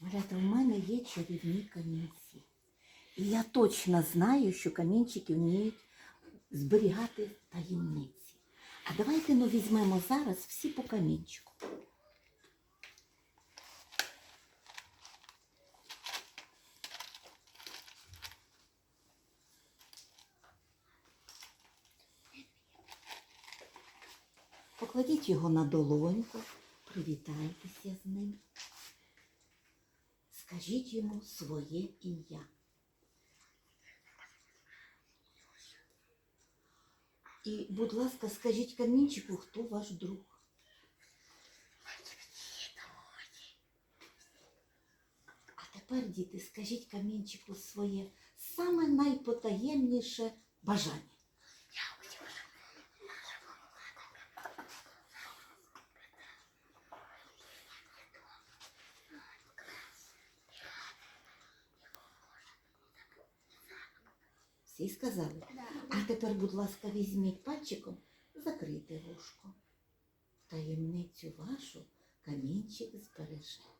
Малята, у мене є чарівні камінці. І я точно знаю, що камінчики вміють зберігати таємниці. А давайте ну, візьмемо зараз всі по камінчику. Покладіть його на долоньку, привітайтеся з ним. Скажіть йому своє ім'я. І, будь ласка, скажіть камінчику, хто ваш друг. А тепер, діти, скажіть камінчику своє саме найпотаємніше бажання. Всі сказали? А тепер, будь ласка, візьміть пальчиком, закрийте вушко. Таємницю вашу камінчик збереже.